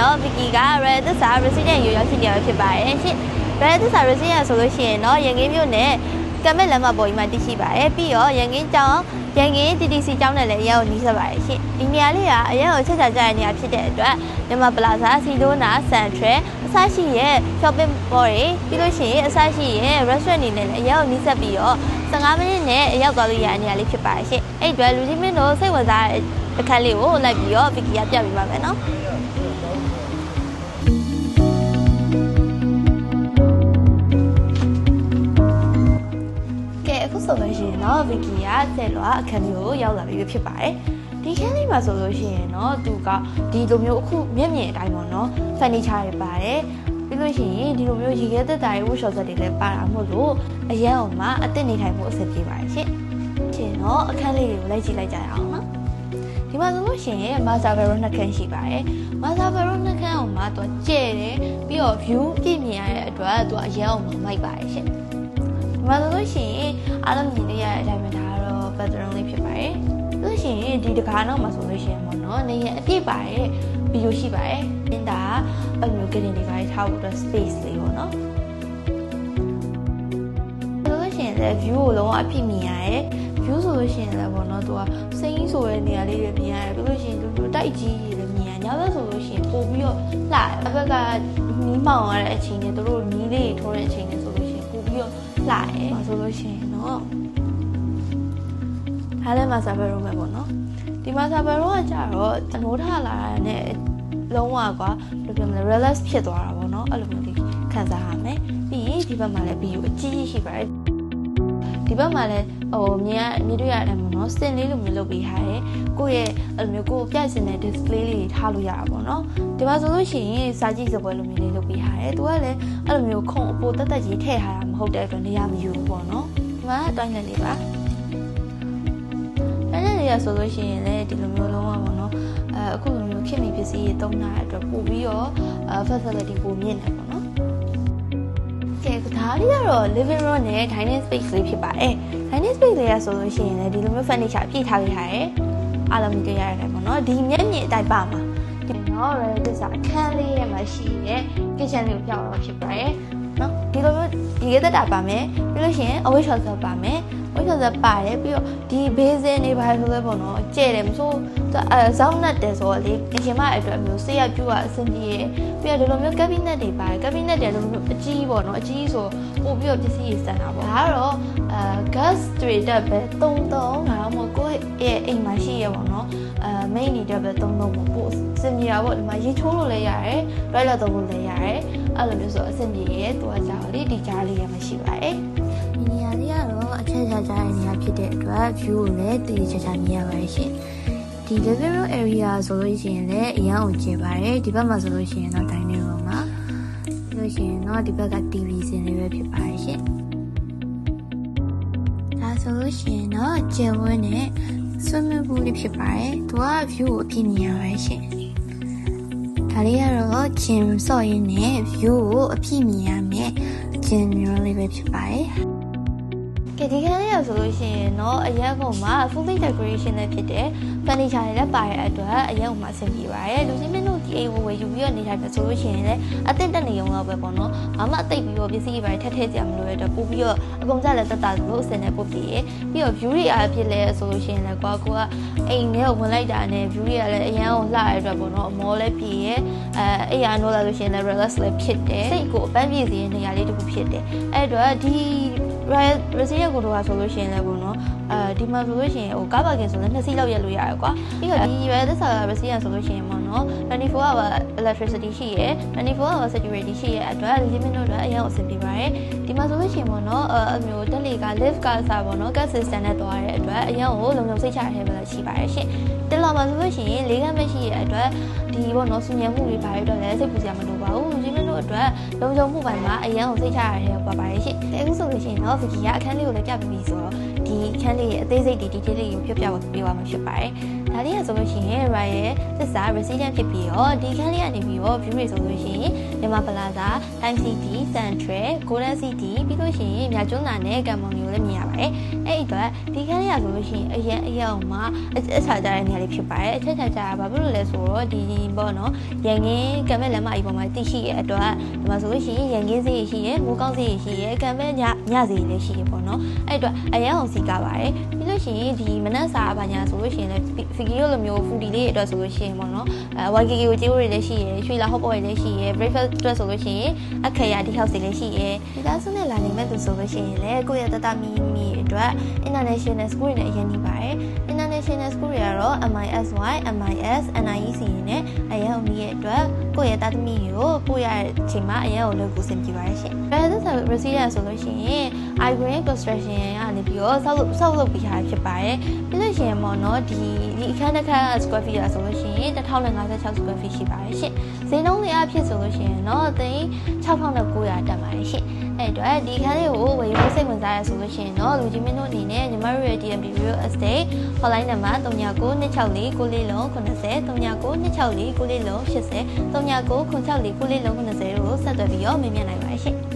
တော့ Vicky က Red သစ္စာ resident ရိုးရောက်ရှိနေရဖြစ်ပါတယ်ရှင် Red သစ္စာ resident ဆိုလို့ရှိရင်တော့ရန်ကင်းမြို့နယ်ကမက်လမ်းမပေါ်ကြီးမှာတည်ရှိပါတယ်ပြီးတော့ရန်ကင်းကျောင်းရန်ကင်း TTC ကျောင်းနဲ့လည်းအရောက်နီးစပ်ပါတယ်ရှင်ဒီနေရာလေးကအရောက်ချက်ချာကြတဲ့နေရာဖြစ်တဲ့အတွက်မြန်မာပလာဇာစီဒိုနာစန်ထရယ်အစရှိရဲ့ shopping mall တွေပြီးလို့ရှိရင်အစရှိရဲ့ restaurant တွေနဲ့လည်းအရောက်နီးစပ်ပြီးတော့15မိနစ်နဲ့အရောက်သွားလို့ရတဲ့နေရာလေးဖြစ်ပါတယ်ရှင်အဲ့အတွက်လူကြီးမင်းတို့စိတ်ဝင်စားတဲ့အခန်းလေးကိုလိုက်ပြီးတော့ Vicky ကပြပေးပါမယ်နော် ဆိုလို့ရှိရင်တော့ဗီကီကဆယ်လွာအခန်းလေးကိုရောက်လာပြီဖြစ်ပါတယ်ဒီခန်းလေးမှာဆိုလို့ရှိရင်တော့သူကဒီလိုမျိုးအခုမျက်မြင်အတိုင်းပေါ့နော်ဖန်နီချာတွေပါတယ်ပြီးလို့ရှိရင်ဒီလိုမျိုးရေခဲသက်တာတွေဝှရှော့ဆက်တွေလည်းပါတာမို့လို့အရန်အောင်မှာအစ်စ်နေထိုင်ဖို့အဆင်ပြေပါတယ်ရှင့်ရှင်တော့အခန်းလေးတွေကိုလိုက်ကြည့်လိုက်ကြရအောင်နော်ဒီမှာဆိုလို့ရှိရင်မာဇာဘယ်ရိုနှစ်ခန်းရှိပါတယ်မာဇာဘယ်ရိုနှစ်ခန်းအောင်မှာသူကကျဲတယ်ပြီးတော့ view ပြည့်မြင်ရတဲ့အတွက်သူကအရန်အောင်မှာမိုက်ပါတယ်ရှင့်ဒီ မှာဆိုလို့ရှိရင်အားလုံးမြင်နေရတဲ့အတိုင်းပဲဒါကတော့ background လေးဖြစ်ပါတယ်။ဆိုလို့ရှိရင်ဒီတကားနောက်မှာဆိုလို့ရှိရင်ပေါ့နော်။နေရအပြည့်ပါတဲ့ဗီဒီယိုရှိပါတယ်။အင်းဒါအမျိုးကလေးတွေပါထားဖို့အတွက် space လေးပေါ့နော်။ဆိုလို့ရှိရင်လည်း view ကိုလုံးဝအပြည့်မြင်ရတယ်။ view ဆိုလို့ရှိရင်လည်းပေါ့နော်။သူကစိမ့်ဆိုတဲ့နေရာလေးတွေမြင်ရတယ်။ပြီးလို့ရှိရင်လူလူတိုက်ကြီးတွေလည်းမြင်ရ။ညဘက်ဆိုလို့ရှိရင်ပို့ပြီးတော့လှတယ်။အဘက်ကမီးမောင်ရတဲ့အချိန်တွေသူတို့မီးလေးထိုးတဲ့အချိန်တွေဆိုလို့ရှိရင်ပို့ပြီးတော့ လှတယ်။ဆိုလို့ရှိရင်တော့ဒါလည်းမဆာဘယ်ရုံးပဲပေါ့နော်ဒီမဆာဘယ်ရုံးကကြတော့အနိုးထလာတာနဲ့လုံးဝကွာဘယ်လိုပြောမလဲ relax ဖြစ်သွားတာပေါ့နော်အဲ့လိုမျိုးလေးခံစားရမယ်ပြီးရင်ဒီဘက်မှာလည်းပြီးကိုအကြီးကြီးရှိပါတယ် ဒီဘက်မှာလည်းဟိုမြင်ရမြင်တွေ့ရတဲ့အမို့နော်စင်လေးလိုမျိုးလုပ်ပေးထားတယ်ကိုယ့်ရဲ့အဲ့လိုမျိုးကိုယ်ပြစင်တဲ့ display လေးတွေထားလို့ရတာပေါ့နော်ဒီမှာဆိုလို့ရှိရင်စာကြည့်စပွဲလိုမျိုးလေးလုပ်ပေးထားတယ်သူကလည်းအဲ့လိုမျိုးခုံအပိုတက်တက်ကြီးထည့်ထားတာမဟုတ်တဲ့အတွက်နေရာမယူဘူးပေါ့နော်ဒီမှာတိုင်းနေလေးပါတိုင်းနေလေးရဆိုလို့ရှိရင်လည်းဒီလိုမျိုးလုံးဝပေါ့နော်အဲအခုလိုမျိုးခင်မီပစ္စည်းတွေတုံးထားတဲ့အတွက်ပို့ပြီးတော့အဲ facility ပိုမြင့်တယ်ပေါ့နော် ကဲဒါလေးကတော့ living room နဲ့ dining space လေးဖြစ်ပါတယ်။ dining space လေးရဆိုလို့ရှိရင်လည်းဒီလိုမျိုး furniture ပြည့်ထားပေးထားတယ်။အားလုံးမြင်ရရတယ်ပေါ့နော်။ဒီမျက်မြင်အတိုင်းပါမှာ။ဒီတော့ ready စာအခန်းလေးရဲ့မှာရှိတဲ့ kitchen လေးကိုပြောင်းတော့ဖြစ်ပါတယ်။နော်ဒီလိုမျိုးဒီကသက်တာပါမယ်။ပြီးလို့ရှိရင် away shot ပါမယ်။ away shot ပါတယ်ပြီးတော့ဒီ basin တွေပါဆိုလဲပေါ့နော်။ကျဲတယ်မဆိုအဲဇောင်းနတ်တယ်ဆိုတော့လေအရှင်မအတွက်မျိုးဆေးရပြူကအဆင်ပြေရဲ့ပြီးတော့ဒီလိုမျိုး cabinet တွေပါတယ် cabinet တွေလိုမျိုးအကြီးပေါ့နော်အကြီးဆိုပို့ပြီးတော့ပစ္စည်းတွေစမ်းတာပေါ့ဒါကတော့အဲ gas တွေတက်ပဲ33ဒါမှမဟုတ်ကိုယ့်ရဲ့အိမ်မှာရှိရပေါ့နော်အဲ main တွေတက်ပဲ33ပေါ့ပို့စင်ပြေတာပေါ့ဒီမှာရေချိုးလို့လည်းရတယ် toilet သုံးလို့လည်းရတယ်အဲ့လိုမျိုးဆိုအဆင်ပြေရဲ့သူကကြောက်လေဒီကြားလေးရမရှိပါရဲ့ဒီနေရာလေးကတော့ အချက်ချာချာတဲ့နေရာဖြစ်တဲ့အတွက် view ကိုလည်းတည်ချာချာမြင်ရပါတယ်ရှင်ဒီ living room area ဆိုလို့ရှိရင်လည်းအရန်ကိုကျပါတယ်ဒီဘက်မှာဆိုလို့ရှိရင်တော့ dining room မှာပြီးလို့ရှိရင်တော့ဒီဘက်က TV စင်လေးပဲဖြစ်ပါတယ်ရှင်ဒါဆိုလို့ရှိရင်တော့ကျယ်ဝန်းတဲ့ swimming pool လေးဖြစ်ပါတယ်သူက view ကိုအပြည့်မြင်ရပါတယ်ရှင်ဒါလေးကတော့ gym ဆော့ရင်းနဲ့ view ကိုအပြည့်မြင်ရမယ် gym mirror လေးပဲဖြစ်ပါတယ် ကဲဒီခန်းလေးရဆိုလို့ရှိရင်တော့အရက်ကုန်မှာ fully decoration နဲ့ဖြစ်တဲ့ furniture တွေလည်းပါတဲ့အတွက်အရက်ကုန်မှာအဆင်ပြေပါတယ်လူချင်းမင်းတို့ဒီအိမ်ကိုဝယ်ယူပြီးတော့နေထိုင်မယ်ဆိုလို့ရှိရင်လည်းအသင့်တက်နေရုံတော့ပဲပေါ့နော်ဘာမှအသိပ်ပြီးတော့ပစ္စည်းတွေပါတယ်ထက်ထည့်ကြမလို့ရတော့ပို့ပြီးတော့အကုန်ကြလည်းတက်တာလို့အစင်နဲ့ပို့ပြီးရပြီးတော့ view တွေအားဖြစ်လဲဆိုလို့ရှိရင်လည်းကွာကိုကအိမ်ထဲကိုဝင်လိုက်တာနဲ့ view တွေကလည်းအရန်ကိုလှရတဲ့အတွက်ပေါ့နော်အမောလည်းပြည့်ရအဲအိမ်ရနိုးလာလို့ရှိရင်လည်း relax လည်းဖြစ်တယ်စိတ်ကိုအပန်းပြေစေတဲ့နေရာလေးတစ်ခုဖြစ်တယ်အဲ့တော့ဒီ resident ကိုတော့ဆိုလို့ရှိရင်လည်းပေါ့နော်အဲဒီမှာဆိုလို့ရှိရင်ဟိုကားပါကင်ဆိုလည်းနှစ်စီးလောက်ရက်လို့ရတယ်ကွာပြီးတော့ဒီ resident ဆာ resident ဆိုလို့ရှိရင်ပေါ့နော်24 hour electricity ရှိရယ်24 hour security ရှိရယ်အတွက် limit တို့အတွက်အရင်အဆင်ပြေပါတယ်ဒီမှာဆိုလို့ရှိရင်ပေါ့နော်အဲမျိုးတက်လီက live ကစားပေါ့နော် gas system နဲ့တွားရတဲ့အတွက်အရင်ကိုလုံလုံစိတ်ချရတဲ့ပဲရှိပါတယ်ရှင့်တက်လာမှာဆိုလို့ရှိရင်လေးကမရှိရတဲ့အတွက်ဒီပေါ့နော်စဉ္ညာမှုတွေပါရတော့လည်းစိတ်ပူစရာမလိုပါဘူးလူချင်းတို့အတွက်လုံခြုံမှုပိုင်းမှာအရင်ကိုစိတ်ချရတဲ့ပါပါတယ်ရှင့်အခုဆိုလို့ရှိရင်တော့ Vicky ကအခန်းလေးကိုလည်းပြပြပြီးဆိုတော့ဒီအခန်းလေးရဲ့အသေးစိတ်ဒီ detail လေးကိုပြပြပေးပါမှာဖြစ်ပါတယ်ဒါလေးကဆိုလို့ရှိရင် right ရဲ့သစ္စာ resident ဖြစ်ပြီးတော့ဒီခန်းလေးကနေပြီးတော့ view တွေဆိုလို့ရှိရင်မြန်မာပလာဇာ Time City Central Golden City ပြီးလို့ရှိရင်မြကျွန်းသာနဲ့ကံမောင်မျိုးလည်းမြင်ရပါတယ်အဲ့ဒီတော့ဒီခန်းလေးကဆိုလို့ရှိရင်အရင်အရင်မှာအချာကြတဲ့နေရာလေးဖြစ်ပါတယ်အချာချာကြတာဘာဖြစ်လို့လဲဆိုတော့ဒီပေါ့နော်ရန်ကင်းကံမဲ့လမ်းမကြီးပေါ်မှာတည်ရှိရဲ့အတွက်ဒီမှာဆိုလို့ရှိရင်ရန်ကင်းစီရှိရဲ့မိုးကောင်းစီရှိရဲ့ကံမဲ့ညညစီလည်းရှိရဲ့ပေါ့နော်အဲ့အတွက်အရင်အောင်စီကပါတယ်ပြီးလို့ရှိရင်ဒီမနက်စာဘာညာဆိုလို့ရှိရင်လည်းဖီဂီရိုလိုမျိုးဖူဒီလေးအတွက်ဆိုလို့ရှိရင်ပေါ့နော်အဲ YKK ကိုကြေးဝတွေလည်းရှိရဲ့ရွှေလာဟော့ပေါ်တွေလည်းရှိရဲ့ breakfast အတွက်ဆိုလို့ရှိရင်အခရာဒီ house တွေလည်းရှိရဲ့ဒီသားစုနဲ့လာနေမဲ့သူဆိုလို့ရှိရင်လည်းကိုယ့်ရဲ့တတမီမီအတွက် international school တွေနဲ့အရင်နေပါတယ် international school တွေကတော့ MISY MIS NIEC နဲ့အရင်အောင်ရဲ့အတွက်ကိုယ့်ရဲ့တာသမီကိုပို့ရတဲ့အချိန်မှာအရင်ကိုလုပ်ကိုစင်ပြပါတယ်ရှင်။ Resident Resident ဆိုလို့ရှိရင် iGreen Construction ကနေပြီးတော့ဆောက်လုပ်ဆောက်လုပ်ပြီးထားဖြစ်ပါတယ်။ပြီးလို့ရှိရင်ပေါ့နော်ဒီဒီအခန်းတစ်ခန်း square feet ဆိုလို့ရှိရင်1056 square feet ရှိပါတယ်ရှင်။ဈေးနှုန်းတွေအဖြစ်ဆိုလို့ရှိရင်တော့သိန်း6900တက်ပါတယ်ရှင်။အဲ့တော့ဒီခန်းလေးကိုဝယ်ယူစိတ်ဝင်စားရဆိုလို့ရှိရင်တော့လူကြီးမင်းတို့အနေနဲ့ညီမတို့ရဲ့ DMB Real Estate hotline နံပါတ်399264လေးလုံး90 399264လေးလုံး80 399664လေးလုံး90တို့ကိုဆက်သွယ်ပြီးတော့မေးမြန်းနိုင်ပါတယ်ရှင်။